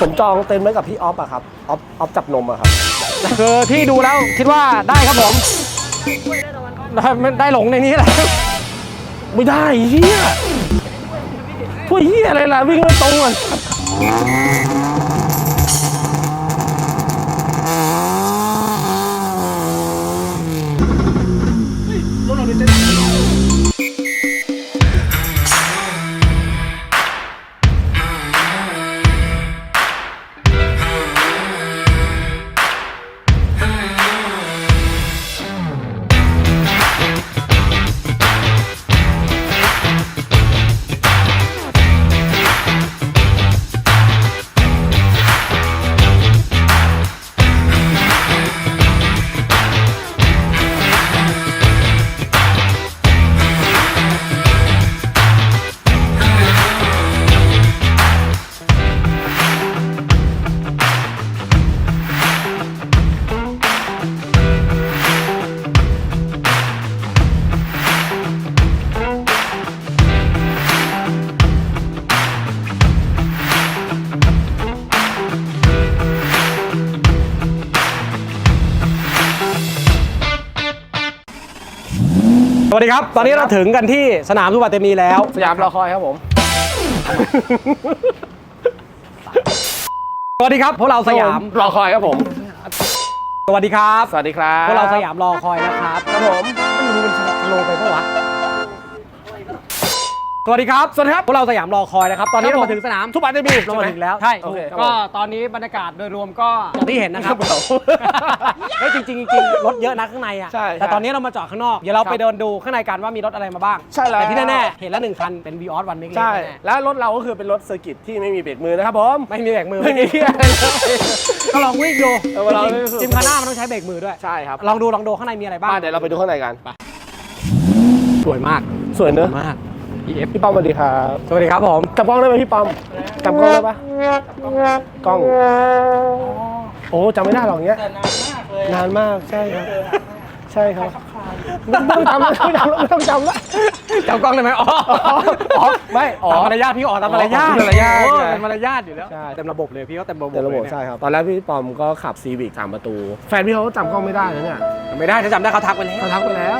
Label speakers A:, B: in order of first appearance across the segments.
A: ผมจองเต็นท์ไว้กับพี่ออฟอะครับออฟออฟจับนมอะครับ
B: คือที่ดูแล้วคิดว่าได้ครับผมได้ไม่ได้หลงในนี้แหละ
A: ไม่ได้เฮียพวกเฮียอะไรล่ะวิ่งไม่ตรงอะ
B: วัสดีครับ ตอนนี้เราถึงกันที่สนามสุวรรณเตมีแล้ว
A: สยามรอคอยครับผม
B: สวัสดีครับพวกเราสยาม
A: รอคอยครับผม
B: สวัสดีครับ
A: สวัสดีครับ
B: พวกเราสยามรอคอยนะครับ
A: ครับผม
B: มันดูเป็นสโลว์ไปปะวะ สวัสดีครับ สวัสดีครับ พวกเราสยามรอคอยนะครับ ตอนนี้เรามาถึงสนาม
A: ทุกวันได้มี
B: เรามาถึงแล้วใช่
A: โอเคครับ
B: ก็
A: ผม
B: ตอนนี้บรรยากาศโดยรวมก็อย่างที่เห็นนะครับ
A: ครับผม
B: เฮ้ยจริงๆจริงๆรถเยอะนะข้างในอะ
A: ใช่
B: แต่
A: ใช่
B: ตอนนี้เรามาจอดข้างนอก เดี๋ยวเรา
A: ครับ
B: ไปเดินดูข้างในกันว่ามีรถอะไรมาบ้าง
A: ใช่แล้ว
B: แต่ที่แน่ๆ เห็นแล้วหนึ่งคันเป็น v ีออสวันเมก
A: ใช่
B: แน่
A: แล้วรถเราก็คือเป็นรถเซอร์กิตที่ไม่มีเบรกมือนะครับผม
B: ๆไม่มีแบกมือ
A: ไม่มีเฮียอะไรเลย
B: ก็ลองวิ่งดู
A: เออมาลองวิ่งดู
B: จิมคาน่ามันต้องใช้เบรกมือด้วย
A: ใช่ครับ
B: ลองดูลองดูข้างในมีอะไรบ้าง
A: มาเดี๋ยวเราไปดูข้างในกัน
B: สวยมาก
A: สวยเนอะ
B: มาก EF
A: พี่ป้อมสวัสดีครับ
B: สวัสดีครับผม
A: จับกล้องได้ไหมพี่ป้อมจับกล้องได้ปะกล้องโอ้จำไม่ได้หรอกเงี้ยนานมากใช่ครับใช่ครับไม่ต้องจำไม่ต้องจำไม่ต้องจำละ
B: จับกล้องได้ไหมอ๋อ
A: อ๋อไม่อ๋อ
B: ตามมารยาทพี่อ๋อตามมารยาท
A: อ๋อมารยาท
B: โอ้
A: ใช่
B: เป็นมารยาทอยู่แล้ว
A: ใช่
B: เต็มระบบเลยพี่ก็เต็มระบบ
A: เดี๋ยวระบบ
B: ลยนี่ย
A: ใช่ครับตอนแรกพี่ปอมก็ขับซีวิกสามประตู แฟนพี่เขาก็จำกล้องไม่ได้นะเนี่ย
B: ไม่ได้ถ้าจำได้เขาทักไปแล้ว
A: เขาทักไปแล้ว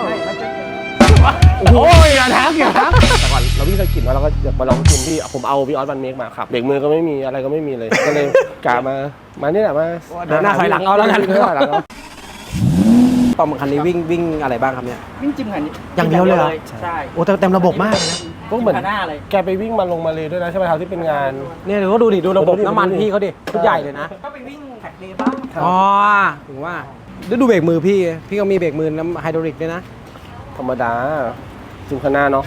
A: โอ้ยอย่าทักอย่าทักแต่ก่อน เราวิ่งเคยกินมาเราก็อยากมาลองกินที่ผมเอาพี่ออสวันเมกมาครับเบรกมือก็ไม่มีอะไรก็ไม่มีเลย ก็เลยกะมามานี่แหละมา
B: เดินหน้าถอยหลังเอาแล้วกัน
A: เดินหน้าถอยหลังเอา
B: ปอมคันนี้วิ่งวิ่งอะไรบ้างครับเนี่ย
C: วิ่งจิ้มคันนี้
B: อย่างเดียวเลยเหรอ
C: ใช่
B: โอ้แต่เต็มระบบมากเลยนะ
A: พวกเหมือน
C: คันหน้าเลย
A: แกไปวิ่งมาลงมาเลยด้วยนะใช่ไหมครับที่เป็นงาน
B: เนี่ยเดี๋ยวก็ดูดิดูระบบ
A: ดูดิ
B: น้ำมัน
A: ดูดิ
B: พี่เขาดิชุดใหญ่เลยนะ
C: ก็ไปวิ่งแท็กเดย์บ้าง
B: อ๋อถึงว่าดูดูเบรกมือพี่ พี่ก็มีเบรกมือน้ำไฮดรอลิกด้วยนะ
A: ธรรมดา จิมคาน่าเนาะ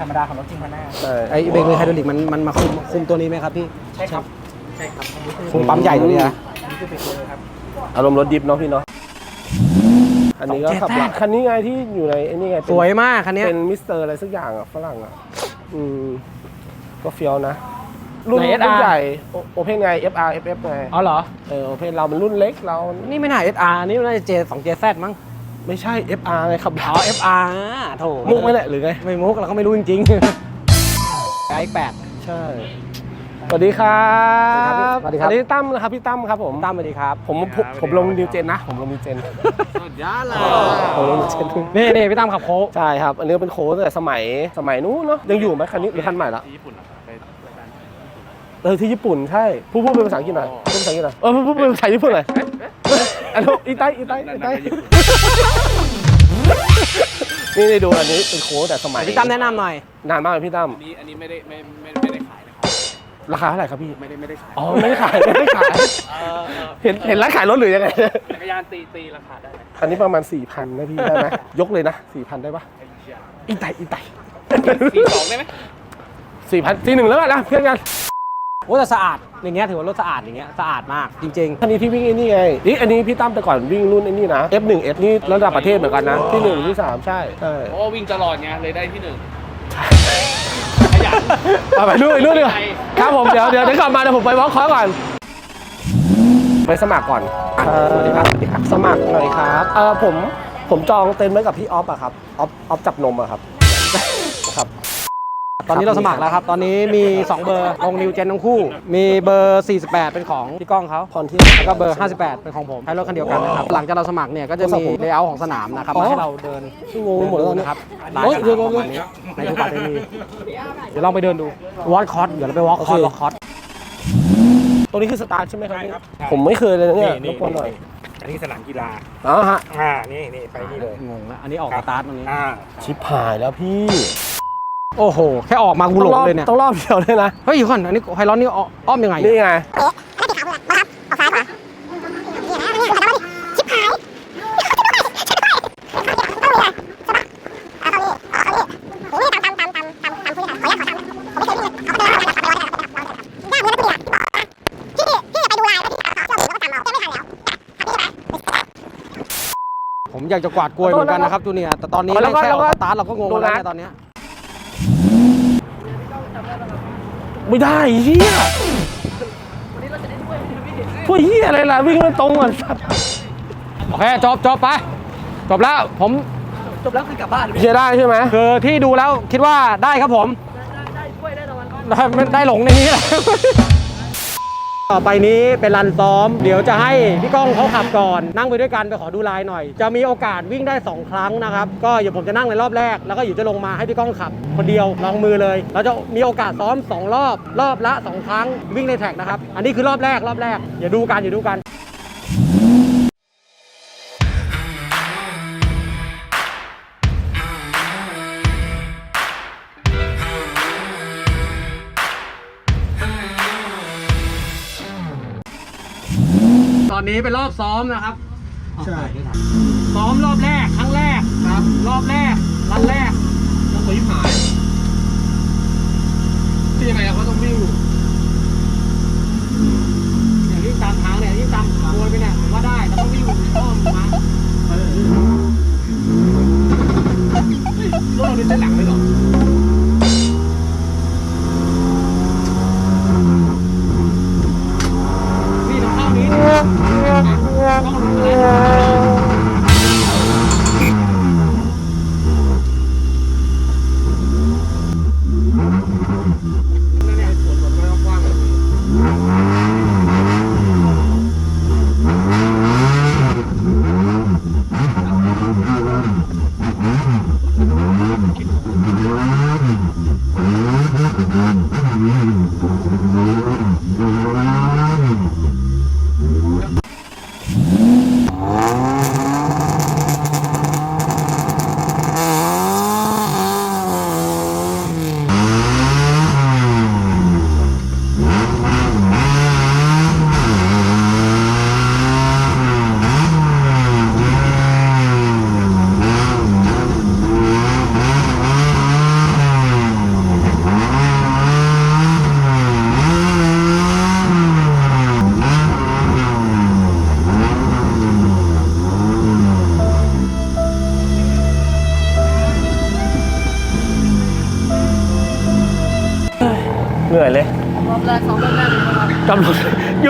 C: ธรรมดาของรถจิ้มคันหน้า
A: ใช่
B: ไอเบรกมือไฮดรอลิกมันมันมาคุมคุมตัวนี้ไหมครับพี่
C: ใช่ครับ ใช่ครับอันนี้คือ
B: คุมปั๊มใหญ่ตัวนี้นะ
C: อันนี้คือเบรกเลยครับ
A: อารมณ์รถดิฟเนาะพี่เนาะอันนี้ก็ขับละคันนี้ไงที่อยู่ในไอ้นี่ไงเป็น
B: สวยมากคันเนี้ย
A: เป็นมิสเตอร์อะไรสักอย่างอะฝรั่งอะอืมก็เฟี้ยวนะ รุ่น
B: ไหน
A: รุ่น
B: SR
A: ใหญ่โอเพนไง FR FF ไง
B: อ๋อเหรอ
A: เออโอเพนเรามันรุ่นเล็กเรา
B: นี่ไม่น่า SR นี่น่าจะ J 2 JZ มั้ง
A: ไม่ใช่ FR ไงขับ
B: อ๋อ FR โถ
A: มุกไหมเนี่ยหรือไง
B: ไม่มุกเราก็ไม่รู้จริงๆ ไอแปด
A: ใช่ สวัสดีครับ
B: สวัสดีครับ
A: อันนี้ตั้มนะครับพี่ตั้มครับผม
B: ตั้มสวัสดีครับ
A: ผมผมผมลงนิวเจนนะ ผมลงนิวเจน
B: สุดยอดเลย
A: ผมลงนิวเจน
B: นี่นี่พี่ตั้มขับโค้ก
A: ใช่ครับ อันนี้เป็นโค้ดตั้งแต่สมัยสมัยนู้นเนาะ ยังอยู่ไหมคันนี้หรือคันใหม่ละเออที่ญี่ปุ่นใช่พูดพูดเป็นภาษาอังกฤษหน่อยพูดภาษาอังกฤษหน่อยเออพูดพูดเป็นภาษาญี่ปุ่นหน่อย อันนี้อีไตอีไตอีไตนี่ได้ดูอันนี้เป็นโค้ดแต่สมัย
B: พี่ตั้มแนะนำหน่อย
A: นานมากเลยพี่ตั้ม
D: อันนี้อันนี้ไม่ได้ไม่ไม่ไม่ได้ขายนะครับ
A: ราคาเท่าไหร่ครับพี่
D: ไม่ได้ไม่ได้ขาย
A: อ๋อไม่ได้ขายไม่ได้ขาย
D: เออเออ
A: เห็นเห็นร้านขายรถหรือยังไง
D: จักรยานตีตีราคาได้ไหม
A: อันนี้ประมาณ4ี่พันนะพี่ได้ไหมยกเลยนะสี่พันได้ปะ
D: ไอ้เชี่ย
A: อีไตอีไต
D: ตีสองได้ไหม
A: สี่พันสี่หนึ่งแล้วกันนะเพื่อนกัน
B: โอ้แต่สะอาด อย่างเงี้ยถือว่ารถสะอาดอย่างเงี้ยสะอาดมากจริง
A: คันนี้ที่วิ่งไอ้นี่ไงนี่อันนี้พี่ตั้มแต่ก่อนวิ่งรุ่นไอ้นี่นะ F1 F นี่ระดับประเทศเหมือนกันนะ ที่หนึ่งที่สามใช่ใช่
D: เพราะว่าวิ่งตลอดไงเลยได้ที่หนึ่งขยัน
A: เอาไปนู่นนู่นดีกว่าครับผมเดี๋ยวเดี๋ยวเดี๋ยวกลับมาเดี๋ยวผมไปวอล์กคอร์ก่อนไปสมัครก่อนสวัสดีครับ สมัครหน่อยครับเออผมผมจองเต็นท์ไว้กับพี่ออฟอะครับออฟออฟจับนมอะครับครับ
B: ตอนนี้เราสมัครแล้วครับ ตอนนี้มี 2 เบอร์ลงนิวเจนทั้งคู่ มีเบอร์ 48 เป็นของพี่ก้องเขา
A: ผ่อนที่
B: แล้วก็เบอร์ 58 เป็นของผมใช้รถคันเดียวกันนะครับ หลังจากเราสมัครเนี่ยก็จะมีเลเยอร์ของสนามนะครับ
A: อ๋อ
B: มาให้เราเดิน
A: งงไปหมดแล้วตอนนี้
B: นะครับ
A: เฮ้
B: ร้าน
A: ยเดี๋ยว
B: ประมาณนี้ในทุกปัตตานีเดี๋ยวลองไปเดินดูวอล์คอร์สเดี๋ยวเราไปวอล์คอร์ส
A: โอเค
B: วอล์คอร์ส
A: ตรงนี้คือสตาร์ทใช่ไหมครับ ผมไม่เคยเลยนะเนี่ยรบกวนหน่อย
E: อันนี้สนามกีฬา
A: อ๋อฮะ
E: อ่า นี่นี่ไปนี่เลย
B: งงแล้วอันนี้ออก
E: ค
B: สตาร์ทตรงนี้
E: อ่า
A: ชิปหายแล้วพี่
B: โอ้โห แค่ออกมากูหลงเลยเนี่ย
A: ต้องรอบเดียวเลยนะ
B: เฮ้ยอยู่ก่อนอันนี้ไฮร้อนนี่อ้อมยังไง
A: นี่ไง
B: ผมอยากจะกวาดกลวยเหมือนกันนะครับจูเนียร์แต่ตอนนี้
A: แล้วก็
B: แค่ออก
A: แล้วก็
B: สตาร์ทเราก็งง
A: ดู
B: แล้ว
A: นะ
B: เนี่ยตอนเนี้ย
A: ไม่ได้เฮียพวกเฮียอะไรล่ะวิ่งไม่ตรงอะสัตว์
B: โอเคจบจบไป จบแล้วผม
C: จบแล้วคือกลับบ้าน
A: เฮียได้ใช่ไหม
B: คือที่ดูแล้วคิดว่าได้ครับผม ได้ได้ได้หลงในนี้แหละ ต่อไปนี้เป็นรันซ้อม เดี๋ยวจะให้พี่ก้องเขาขับก่อน นั่งไปด้วยกันไปขอดูลายหน่อย จะมีโอกาสวิ่งได้ 2 ครั้งนะครับ ก็เดี๋ยวผมจะนั่งในรอบแรก แล้วก็อยู่จะลงมาให้พี่ก้องขับ คนเดียวลองมือเลย เราจะมีโอกาสซ้อม 2 รอบ รอบละ 2 ครั้งวิ่งในแท็กนะครับ อันนี้คือรอบแรกรอบแรกอย่าดูกันอย่าดูกัน นนี้เป็นรอบซ้อมนะครับ
A: ใช่
B: ซ้อมรอบแรกครั้งแรกครับ รอบแรกรันแรก
D: ต้องไปหายที่ยังไงเขาต้องวิ่ง
B: อย่าง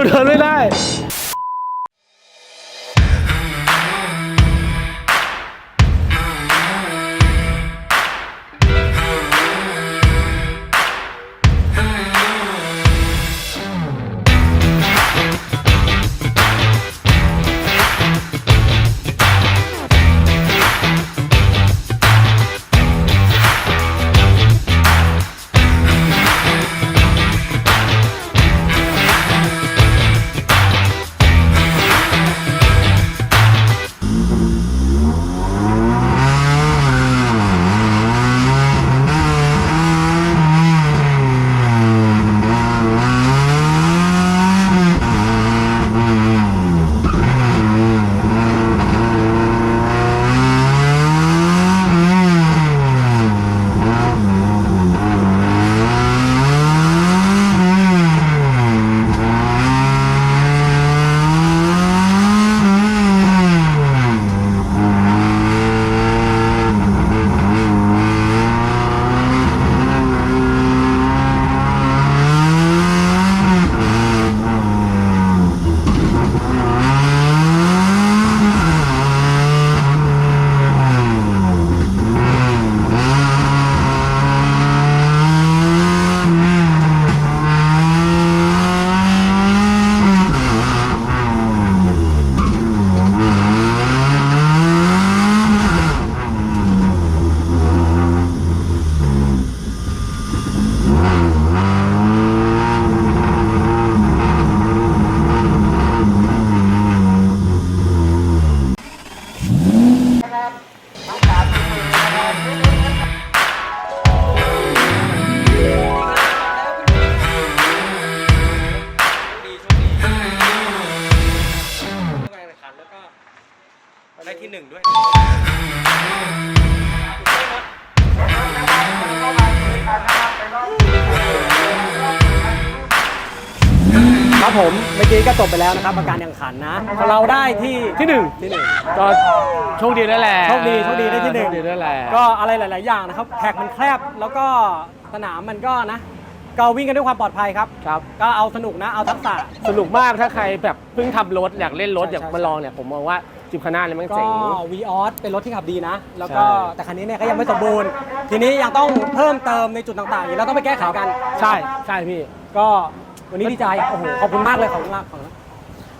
B: เดินไม่ได้
D: ได้ที่ห
B: นึ่งด้วย
C: ครับ
B: ผมเมื่อกี้ก็จบไปแล้วนะครับปรการแข่งขันนะ เราได้ที่
A: ที่หนึ่ง
B: ที่หนึ่ง
A: ก็โชคดีได้แหละ
B: โชคดีโชคดีได้ที่หนึ่ง
A: โชคดีแล้แหละ
B: ก็อะไรหลาย ๆ อย่างนะครับแท็กมันแคบแล้วก็สนามมันก็นะก็วิ่งกันด้วยความปลอดภัยครับ
A: ครับ
B: ก็เอาสนุกนะเอาทักษะ
A: สนุกมากถ้าใครแบบเพิ่งทำรถอยากเล่นรถอยากมาลองเนี่ยผมมองว่า จิบคณะเนี่ยมัน
B: ก็
A: เจ๋ง
B: วีออสเป็นรถที่ขับดีนะ แล้วก็
A: ใช่
B: แต่คันนี้เนี่ยก็ยังไม่สมบูรณ์ ทีนี้ยังต้องเพิ่มเติมในจุดต่างๆอีกแล้วต้องไปแก้ไขกัน
A: ใช่ใช่พี่
B: ก็วันนี้ดีใจโอ้โหขอบคุณมากเลยขอบคุณมากขอบคุณ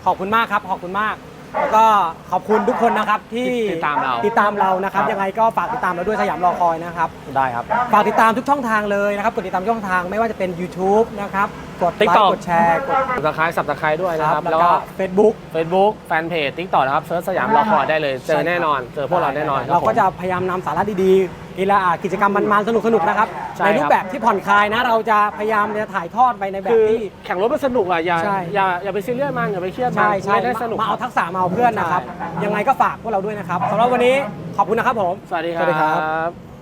B: ขอบคุณมากครับ ขอบคุณมาก แล้วก็ขอบคุณทุกคนนะครับที่
A: ติดตามเรา
B: ติดตามเรานะครับ
A: ครับ
B: ยังไงก็ฝากติดตามเราด้วยสยามรอคอยนะครับ
A: ได้ครับ
B: ฝากติดตามทุกช่องทางเลยนะครับกดติดตามช่องทางไม่ว่าจะเป็น YouTube นะครับ กดไล
A: TikTok
B: ค์กดแชร์กด
A: สับสไครต์สับสไครต์ด้วยนะครับ
B: แล้
A: แล้วว
B: ก็
A: ก็
B: Facebook
A: Facebook แฟนเพจ TikTok นะครับเซิร์ชสยามรอคอยได้เลย เจอแน่นอน เจอพวกเราแน่นอนคบ
B: เราก็
A: ผม
B: จะพยายามนำสาระดีๆกีฬากิจกรรมมันๆสนุกๆนะครับ
A: ใช่
B: ในรู
A: ครั
B: ป
A: บ
B: แบบที่ผ่อนคลายนะ เราจะพยายามจะถ่ายทอดไปในแบบ
A: คือ
B: ที่
A: แข่งรถมันสนุกอะอย่า
B: ใช่
A: อย่าอย่าไปซีเรียสมันอย่าไปเครียดมัน
B: ใช่ใช่
A: ไม่ได้สนุก
B: มาเอาทักษะมาเอาเพื่อนนะครับ
A: ใช่
B: ยังไงก็ฝากพวกเราด้วยนะครับสำหรับวันนี้ขอบคุณนะครับผม
A: สวัสดีค
B: สวัสดีครั
A: รับ บ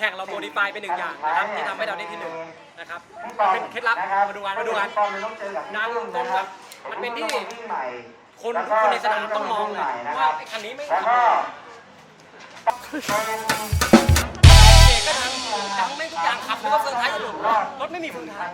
B: แข่งเราโมดิฟายเป็นหนึ่งอย่างนะครับที่ทำให้เราได้ที่หนึ่งนะครับเป็นเคล็ดลับมาดูกันมาดูกันนั่งตรงกับมันเป็นที่คนทุกคนในสนามต้องมองเลยว่าไอ้คันนี้ไม่ทำเบรกก็ดังดังไม่ทุกอย่างขับแล้วก็เซอร์ไพรส์อยู่รถไม่มีฟืนท้าย